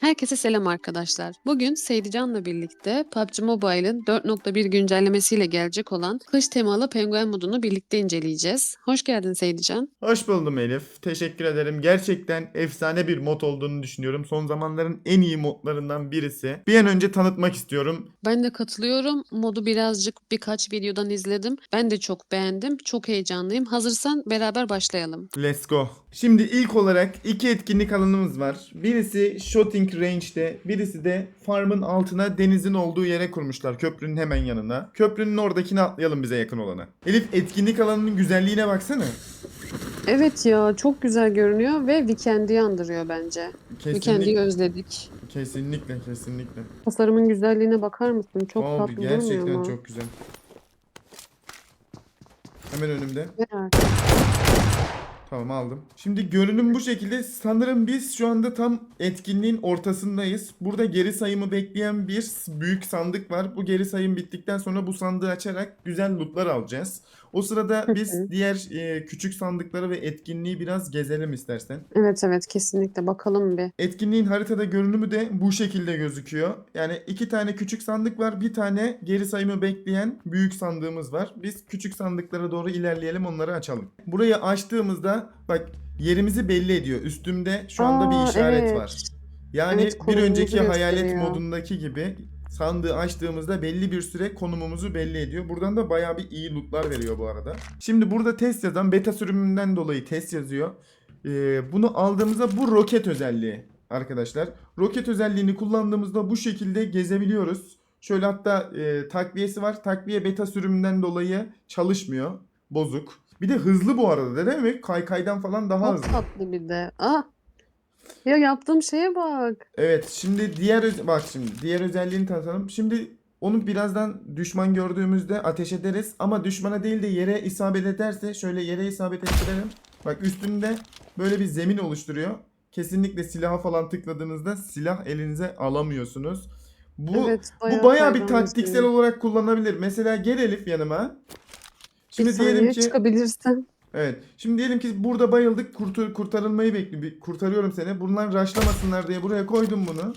Herkese selam arkadaşlar. Bugün Seydican'la birlikte PUBG Mobile'ın 4.1 güncellemesiyle gelecek olan kış temalı penguen modunu birlikte inceleyeceğiz. Hoş geldin Seydican. Hoş buldum Elif. Teşekkür ederim. Gerçekten efsane bir mod olduğunu düşünüyorum. Son zamanların en iyi modlarından birisi. Bir an önce tanıtmak istiyorum. Ben de katılıyorum. Modu birazcık birkaç videodan izledim. Ben de çok beğendim. Çok heyecanlıyım. Hazırsan beraber başlayalım. Let's go. Şimdi ilk olarak iki etkinlik alanımız var. Birisi Shooting Range'de, birisi de farmın altına denizin olduğu yere kurmuşlar. Köprünün hemen yanına. Köprünün oradakini atlayalım bize yakın olana. Elif etkinlik alanının güzelliğine baksana. Evet ya çok güzel görünüyor ve Weekend'i andırıyor bence. Weekend'i Kesinlikle, özledik. kesinlikle, kesinlikle. Tasarımın güzelliğine bakar mısın? Çok Abi tatlı durmuyor gerçekten çok güzel. Hemen önümde. Evet. Tamam aldım. Şimdi görünüm bu şekilde. Sanırım biz şu anda tam etkinliğin ortasındayız. Burada geri sayımı bekleyen bir büyük sandık var. Bu geri sayım bittikten sonra bu sandığı açarak güzel lootlar alacağız. O sırada biz diğer e, küçük sandıkları ve etkinliği biraz gezelim istersen. Evet evet kesinlikle bakalım bir. Etkinliğin haritada görünümü de bu şekilde gözüküyor. Yani iki tane küçük sandık var. Bir tane geri sayımı bekleyen büyük sandığımız var. Biz küçük sandıklara doğru ilerleyelim onları açalım. Burayı açtığımızda bak yerimizi belli ediyor. Üstümde şu anda Aa, bir işaret evet. var. Yani Evet, bir konumumuzu önceki hayalet gösteriyor. modundaki gibi sandığı açtığımızda belli bir süre konumumuzu belli ediyor. Buradan da bayağı bir iyi lootlar veriyor bu arada. Şimdi burada test yazan beta sürümünden dolayı test yazıyor. Ee, bunu aldığımızda bu roket özelliği arkadaşlar. Roket özelliğini kullandığımızda bu şekilde gezebiliyoruz. Şöyle hatta e, takviyesi var. Takviye beta sürümünden dolayı çalışmıyor. Bozuk. Bir de hızlı bu arada değil mi? Kaykaydan falan daha Çok hızlı. tatlı bir de. Ah! Ya yaptığım şeye bak. Evet şimdi diğer öz- bak şimdi diğer özelliğini tanıtalım. Şimdi onu birazdan düşman gördüğümüzde ateş ederiz ama düşmana değil de yere isabet ederse şöyle yere isabet ettirelim. Bak üstünde böyle bir zemin oluşturuyor. Kesinlikle silaha falan tıkladığınızda silah elinize alamıyorsunuz. Bu Evet, bu bayağı bir hayvan taktiksel olarak kullanılabilir. Mesela gel Elif yanıma. Şimdi diyelim ki çıkabilirsen. Evet. Şimdi diyelim ki burada bayıldık. Kurtar, kurtarılmayı bekliyorum. Kurtarıyorum seni. Bunlar raşlamasınlar diye buraya koydum bunu.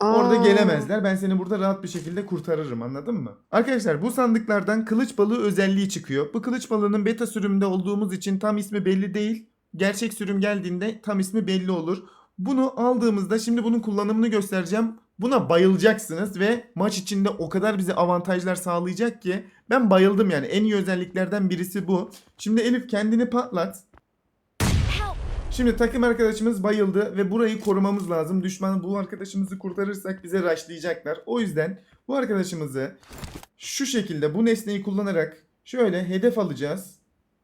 Orada Aa, gelemezler. Ben seni burada rahat bir şekilde kurtarırım. Anladın mı? Arkadaşlar bu sandıklardan kılıç balığı özelliği çıkıyor. Bu kılıç balığının beta sürümünde olduğumuz için tam ismi belli değil. Gerçek sürüm geldiğinde tam ismi belli olur. Bunu aldığımızda şimdi bunun kullanımını göstereceğim. Buna bayılacaksınız ve maç içinde o kadar bize avantajlar sağlayacak ki ben bayıldım yani. En iyi özelliklerden birisi bu. Şimdi Elif kendini patlat. Şimdi takım arkadaşımız bayıldı ve burayı korumamız lazım. Düşman bu arkadaşımızı kurtarırsak bize raşlayacaklar. O yüzden bu arkadaşımızı şu şekilde bu nesneyi kullanarak şöyle hedef alacağız.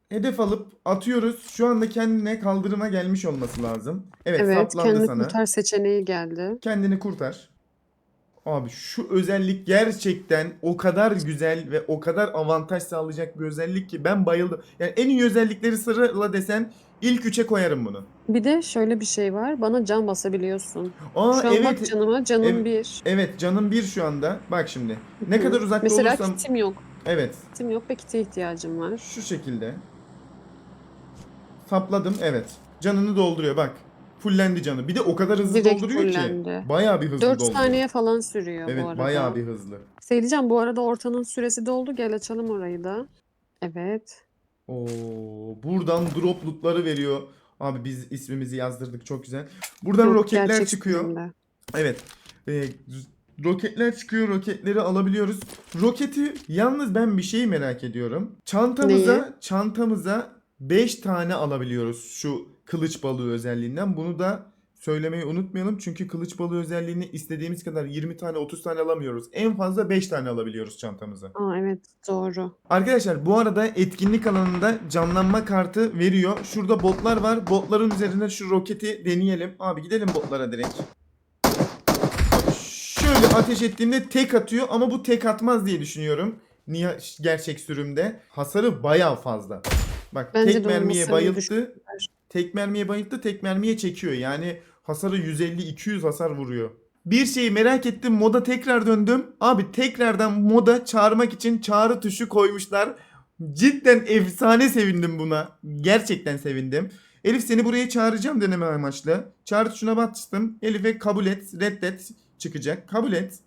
Hedef alıp atıyoruz. Şu anda kendine kaldırıma gelmiş olması lazım. Evet, Evet, saplandı kendini sana. kurtar seçeneği geldi. Kendini kurtar. Abi şu özellik gerçekten o kadar güzel ve o kadar avantaj sağlayacak bir özellik ki ben bayıldım. Yani en iyi özellikleri sırala desen ilk üçe koyarım bunu. Bir de şöyle bir şey var. Bana can basabiliyorsun. Aa Şu an bak evet. canıma. Canım Evet. bir. Evet canım bir şu anda. Bak şimdi. Ne Hı. kadar uzakta Mesela olursam kitim yok. evet Kitim yok ve kite ihtiyacım var. şu şekilde. Sapladım evet. Canını dolduruyor bak. Fullendi canı. Bir de o kadar hızlı Direkt dolduruyor fullendi. ki. Bayağı bir hızlı 4 dolduruyor. saniye falan sürüyor Evet bu arada. bayağı bir hızlı. Seyircan bu arada ortanın süresi doldu. Gel açalım orayı da. Evet. Oo, buradan drop lootları veriyor. Abi biz ismimizi yazdırdık çok güzel. Buradan Yok, roketler gerçek çıkıyor. sürümde. Evet. Ee, roketler çıkıyor. Roketleri alabiliyoruz. Roketi yalnız ben bir şey merak ediyorum. Çantamıza Neyi? çantamıza 5 tane alabiliyoruz şu kılıç balığı özelliğinden. Bunu da söylemeyi unutmayalım. Çünkü kılıç balığı özelliğini istediğimiz kadar 20 tane 30 tane alamıyoruz. En fazla 5 tane alabiliyoruz çantamıza. Aa evet doğru. Arkadaşlar bu arada etkinlik alanında canlanma kartı veriyor. Şurada botlar var. Botların üzerinde şu roketi deneyelim. Abi gidelim botlara direkt. Şöyle ateş ettiğimde tek atıyor ama bu tek atmaz diye düşünüyorum. Niye gerçek sürümde hasarı bayağı fazla. Bak Bence tek mermiye bayılttı. düşünürler. Tek mermiye bayılttı, tek mermiye çekiyor. Yani hasarı 150-200 hasar vuruyor. Bir şeyi merak ettim, moda tekrar döndüm. Abi tekrardan moda çağırmak için çağrı tuşu koymuşlar. Cidden efsane sevindim buna. Gerçekten sevindim. Elif seni buraya çağıracağım deneme amaçlı. Çağrı tuşuna bastım. Elif'e kabul et, reddet çıkacak. Kabul et.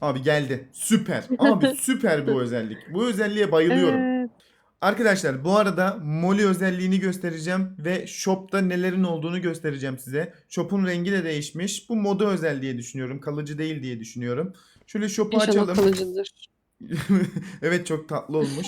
Abi geldi. Süper. Abi süper bu özellik. Bu özelliğe bayılıyorum. Arkadaşlar bu arada Molly özelliğini göstereceğim ve shop'ta nelerin olduğunu göstereceğim size. Shop'un rengi de değişmiş. Bu moda özel diye düşünüyorum. Kalıcı değil diye düşünüyorum. Şöyle shop'u İnşallah açalım. kalıcıdır. evet çok tatlı olmuş.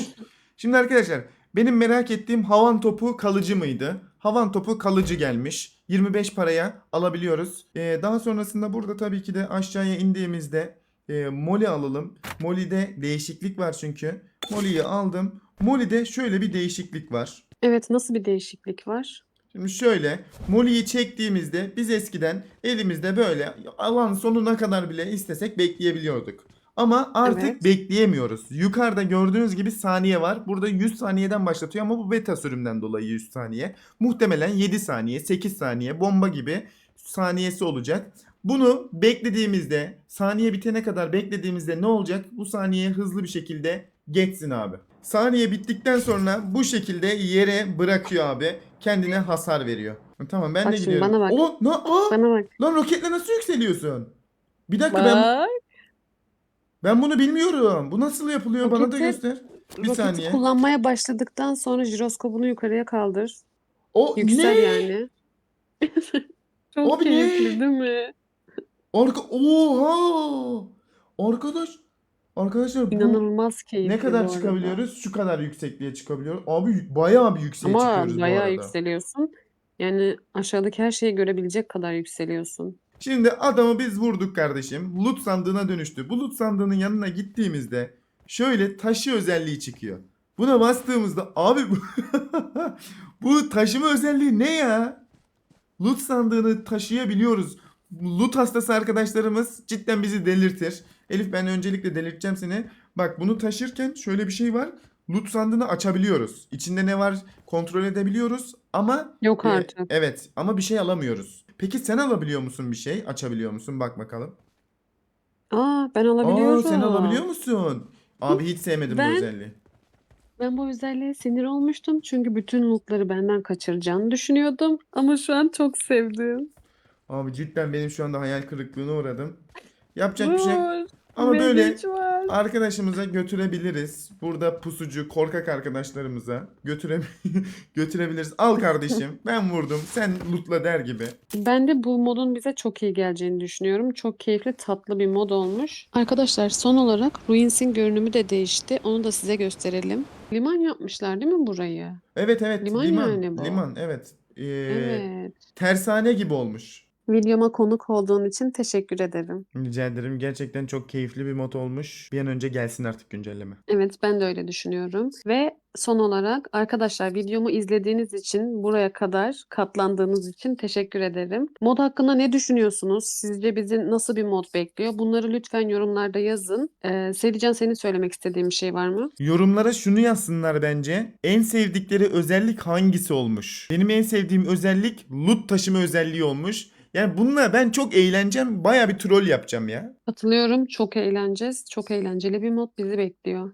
Şimdi arkadaşlar benim merak ettiğim havan topu kalıcı mıydı? Havan topu kalıcı gelmiş. 25 paraya alabiliyoruz. Ee, daha sonrasında burada tabii ki de aşağıya indiğimizde e, Molly alalım. Molly'de değişiklik var çünkü. Molly'yi aldım. Molly'de şöyle bir değişiklik var. Evet nasıl bir değişiklik var? Şimdi şöyle Molly'yi çektiğimizde biz eskiden elimizde böyle alan sonuna kadar bile istesek bekleyebiliyorduk. Ama artık Evet. bekleyemiyoruz. Yukarıda gördüğünüz gibi saniye var. Burada 100 saniyeden başlatıyor ama bu beta sürümden dolayı 100 saniye. Muhtemelen 7 saniye, 8 saniye bomba gibi saniyesi olacak. Bunu beklediğimizde, saniye bitene kadar beklediğimizde ne olacak? Bu saniye hızlı bir şekilde geçsin abi. Saniye bittikten sonra bu şekilde yere bırakıyor abi. Kendine hasar veriyor. Tamam ben Bak de şimdi gidiyorum. bana bak. O, na, aa, Bana bak. lan roketle nasıl yükseliyorsun? Bir dakika ben Bak. ben bunu bilmiyorum. Bu nasıl yapılıyor? Bana da Roketi- göster. Bir Roketi saniye. kullanmaya başladıktan sonra jiroskopunu yukarıya kaldır. O Yüksel ne? yani. Çok Abi ne? keyifli değil mi? Arka oha! Arkadaş Arkadaşlar bu İnanılmaz keyifli ne kadar arada. çıkabiliyoruz? Şu kadar yüksekliğe çıkabiliyoruz. Abi bayağı bir yükseğe Ama çıkıyoruz bu bayağı arada. yükseliyorsun. Yani aşağıdaki her şeyi görebilecek kadar yükseliyorsun. Şimdi adamı biz vurduk kardeşim. Loot sandığına dönüştü. Bu loot sandığının yanına gittiğimizde şöyle taşı özelliği çıkıyor. Buna bastığımızda abi bu, bu taşıma özelliği ne ya? Loot sandığını taşıyabiliyoruz. Loot hastası arkadaşlarımız cidden bizi delirtir. Elif ben öncelikle delirteceğim seni. Bak bunu taşırken şöyle bir şey var. Loot sandığını açabiliyoruz. İçinde ne var kontrol edebiliyoruz ama Yok e, artık. evet ama bir şey alamıyoruz. Peki sen alabiliyor musun bir şey? Açabiliyor musun? Bak bakalım. Aa ben Aa alabiliyorum. sen alabiliyor musun? Abi hiç sevmedim Ben- bu özelliği. Ben bu özelliğe sinir olmuştum. Çünkü bütün lootları benden kaçıracağını düşünüyordum. Ama şu an çok sevdim. Abi cidden benim şu anda hayal kırıklığına uğradım. Yapacak bir şey yok. Ama böyle arkadaşımıza götürebiliriz. Burada pusucu, korkak arkadaşlarımıza götüre götürebiliriz. Al kardeşim ben vurdum sen lootla der gibi. Ben de bu modun bize çok iyi geleceğini düşünüyorum. Çok keyifli, tatlı bir mod olmuş. Arkadaşlar son olarak Ruins'in görünümü de değişti. Onu da size gösterelim. Liman yapmışlar değil mi burayı? Evet evet Liman liman. yani bu. Liman evet. Ee, Evet. Tersane gibi olmuş. Videoma konuk olduğun için teşekkür ederim. Rica ederim. Gerçekten çok keyifli bir mod olmuş. Bir an önce gelsin artık güncelleme. Evet, ben de öyle düşünüyorum. Ve son olarak arkadaşlar videomu izlediğiniz için, buraya kadar katlandığınız için teşekkür ederim. Mod hakkında ne düşünüyorsunuz? Sizce bizi nasıl bir mod bekliyor? Bunları lütfen yorumlarda yazın. Ee, Sevcan senin söylemek istediğin bir şey var mı? Yorumlara şunu yazsınlar bence. En sevdikleri özellik hangisi olmuş? Benim en sevdiğim özellik loot taşıma özelliği olmuş. Yani bununla ben çok eğleneceğim. Baya bir troll yapacağım ya. Katılıyorum. Çok eğleneceğiz. Çok eğlenceli bir mod bizi bekliyor.